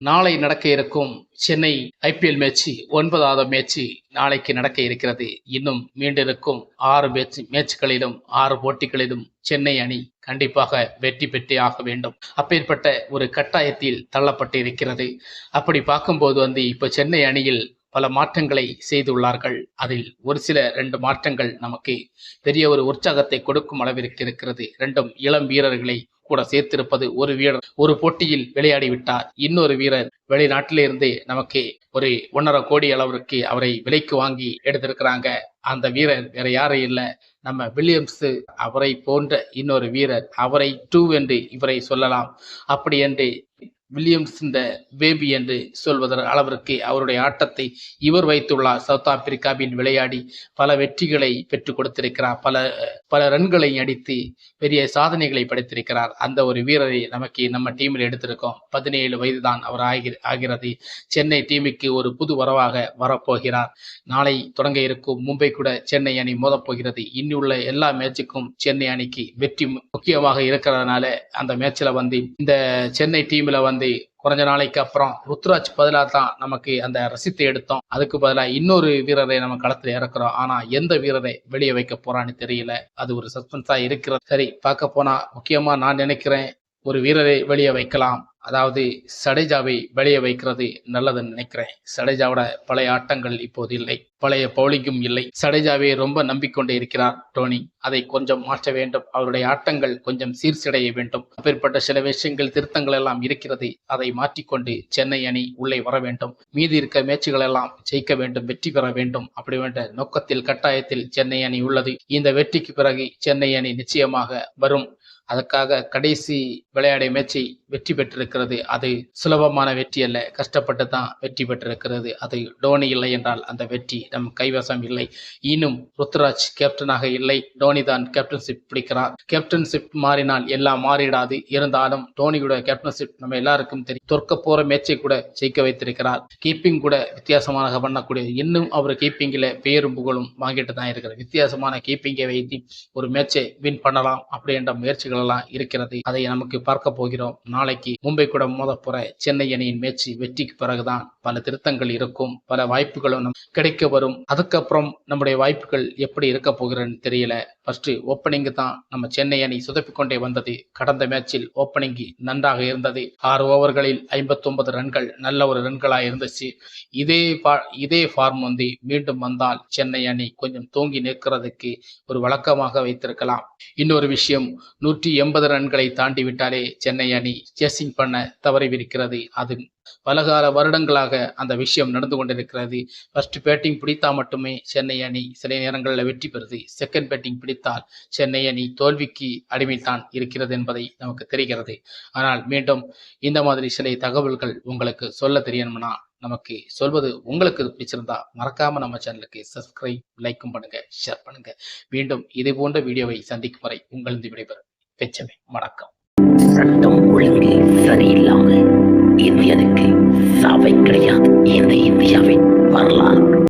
நாளை நடக்க இருக்கும் சென்னை ஐபிஎல் மேட்ச் ஒன்பதாவது மேட்ச் நாளைக்கு நடக்க இருக்கிறது. இன்னும் மீண்டிருக்கும் ஆறு மேட்ச் மேட்ச்களிலும் ஆறு போட்டிகளிலும் சென்னை அணி கண்டிப்பாக வெற்றி பெற்றே ஆக வேண்டும். அப்பேற்பட்ட ஒரு கட்டாயத்தில் தள்ளப்பட்டு இருக்கிறது அப்படி பார்க்கும்போது வந்து இப்போ சென்னை அணியில் பல மாற்றங்களை செய்துள்ளார்கள் அதில் ஒரு சில ரெண்டு மாற்றங்கள் நமக்கு பெரிய ஒரு உற்சாகத்தை கொடுக்கும் அளவிற்கு இருக்கிறது. ரெண்டும் இளம் வீரர்களை கூட சேர்த்திருப்பது ஒரு வீரர் ஒரு போட்டியில் விளையாடி விட்டார். இன்னொரு வீரர் வெளிநாட்டிலிருந்து நமக்கு ஒரு ஒன்றரை கோடி அளவிற்கு அவரை விலைக்கு வாங்கி எடுத்திருக்கிறாங்க. அந்த வீரர் வேற யாரும் இல்லை. நம்ம வில்லியம்ஸ் அவரை போன்ற இன்னொரு வீரர் அவரை டூ என்று இவரை சொல்லலாம். அப்படி என்று வில்லியம்ஸ் இந்த பேபி என்று சொல்வதற்கு அளவிற்கு அவருடைய ஆட்டத்தை இவர் வைத்துள்ளார். சவுத் ஆப்பிரிக்காவின் விளையாடி பல வெற்றிகளை பெற்றுக் கொடுத்திருக்கிறார். பல பல ரன்களை அடித்து பெரிய சாதனைகளை படைத்திருக்கிறார். அந்த ஒரு வீரரை நமக்கு நம்ம டீமில் எடுத்திருக்கோம். பதினேழு வயது தான் அவர் ஆகி ஆகிறது. சென்னை டீமுக்கு ஒரு புது வரவாக வரப்போகிறார். நாளை தொடங்க இருக்கும் மும்பை கூட சென்னை அணி மோதப்போகிறது. இன்னுள்ள எல்லா மேட்சுக்கும் சென்னை அணிக்கு வெற்றி முக்கியமாக இருக்கிறதுனால அந்த மேட்சில் வந்து இந்த சென்னை டீமில் வந்து குறைஞ்ச நாளைக்கு அப்புறம் ருத்ராஜ் பதிலாக தான் நமக்கு அந்த ரசித்தை எடுத்தோம். அதுக்கு பதிலாக இன்னொரு வீரரை நம்ம களத்தில் இறக்குறோம். ஆனா எந்த வீரரை வெளியே வைக்க போறான்னு தெரியல. அது ஒரு சஸ்பென்ஸா இருக்கிறது. சரி பார்க்க போனா முக்கியமா நான் நினைக்கிறேன் ஒரு வீரரை வெளியே வைக்கலாம். அதாவது சடேஜாவை வெளியே வைக்கிறது நல்லதுன்னு நினைக்கிறேன். சடேஜாவோட பழைய ஆட்டங்கள் இப்போது இல்லை. பழைய பவுலிங்கும் இல்லை. சடேஜாவை ரொம்ப நம்பிக்கொண்டே இருக்கிறார் டோனி அதை கொஞ்சம் மாற்ற வேண்டும். அவருடைய ஆட்டங்கள் கொஞ்சம் சீர்சடைய வேண்டும். அப்பேற்பட்ட சில விஷயங்கள் திருத்தங்கள் எல்லாம் இருக்கிறது. அதை மாற்றிக்கொண்டு சென்னை அணி உள்ளே வர வேண்டும். மீதி இருக்க மேட்சுகள் எல்லாம் ஜெயிக்க வேண்டும் வெற்றி பெற வேண்டும். அப்படி வேண்ட நோக்கத்தில் கட்டாயத்தில் சென்னை அணி உள்ளது. இந்த வெற்றிக்கு பிறகு சென்னை அணி நிச்சயமாக வரும். அதற்காக கடைசி விளையாடிய மேட்சை வெற்றி பெற்றிருக்கிறது. அது சுலபமான வெற்றி அல்ல. கஷ்டப்பட்டு தான் வெற்றி பெற்றிருக்கிறது. அது டோனி இல்லை என்றால் அந்த வெற்றி நம் கைவசம் இல்லை. இன்னும் ருத்ராஜ் கேப்டனாக இல்லை. டோனி தான் கேப்டன்ஷிப் பிடிக்கிறார். கேப்டன்ஷிப் மாறினால் எல்லாம் மாறிடாது. இருந்தாலும் டோனியோட கேப்டன்ஷிப் நம்ம எல்லாருக்கும் தெரியும். தொற்க போற மேட்சை கூட ஜெயிக்க வைத்திருக்கிறார். கீப்பிங் கூட வித்தியாசமாக பண்ணக்கூடிய இன்னும் அவர் கீப்பிங்கில் பெயரும் புகழும் வாங்கிட்டு தான் இருக்கிறார். வித்தியாசமான கீப்பிங்கை வைத்து ஒரு மேட்சை வின் பண்ணலாம் அப்படின்ற முயற்சிகள் எல்லாம் இருக்கிறது. அதை நமக்கு பார்க்க போகிறோம். நாளைக்கு மும்பை கூட மோதப்புற சென்னை அணியின் மேட்சி வெற்றிக்கு பிறகுதான் பல திருத்தங்கள் இருக்கும். பல வாய்ப்புகளும் கிடைக்க வரும். அதுக்கப்புறம் நம்முடைய வாய்ப்புகள் எப்படி இருக்க போகிறன்னு தெரியல. ஃபர்ஸ்ட் ஓப்பனிங்கு தான் நம்ம சென்னை அணி சுதப்பிக் கொண்டே வந்தது. கடந்த மேட்சில் ஓப்பனிங் நன்றாக இருந்தது. ஆறு ஓவர்களில் ஐம்பத்தொன்பது ரன்கள் நல்ல ஒரு ரன்களாக இருந்துச்சு. இதே பா- இதே ஃபார்ம் வந்து மீண்டும் வந்தால் சென்னை அணி கொஞ்சம் தூங்கி நிற்கிறதுக்கு ஒரு வழக்கமாக வைத்திருக்கலாம். இன்னொரு விஷயம் நூற்றி எண்பது ரன்களை தாண்டி விட்டாலே சென்னை அணி சேசிங் பண்ண தவறிவிருக்கிறது. அது பலகால வருடங்களாக அந்த விஷயம் நடந்து கொண்டிருக்கிறது. ஃபர்ஸ்ட் பேட்டிங் பிடித்தா மட்டுமே சென்னை அணி சில நேரங்களில் வெற்றி பெறுது. செகண்ட் பேட்டிங் பிடித்தால் சென்னை அணி தோல்விக்கு அடிமைத்தான் இருக்கிறது என்பதை நமக்கு தெரிகிறது. ஆனால் மீண்டும் இந்த மாதிரி சில தகவல்கள் உங்களுக்கு சொல்ல தெரியணும்னா நமக்கு சொல்வது உங்களுக்கு பிடிச்சிருந்தா மறக்காம நம்ம சேனலுக்கு சப்ஸ்கிரைப் லைக்கும் பண்ணுங்க ஷேர் பண்ணுங்க. மீண்டும் இதே போன்ற வீடியோவை சந்திக்கும் வரை உங்களது விடைபெறும். வெச்சமே. வணக்கம். சட்டம்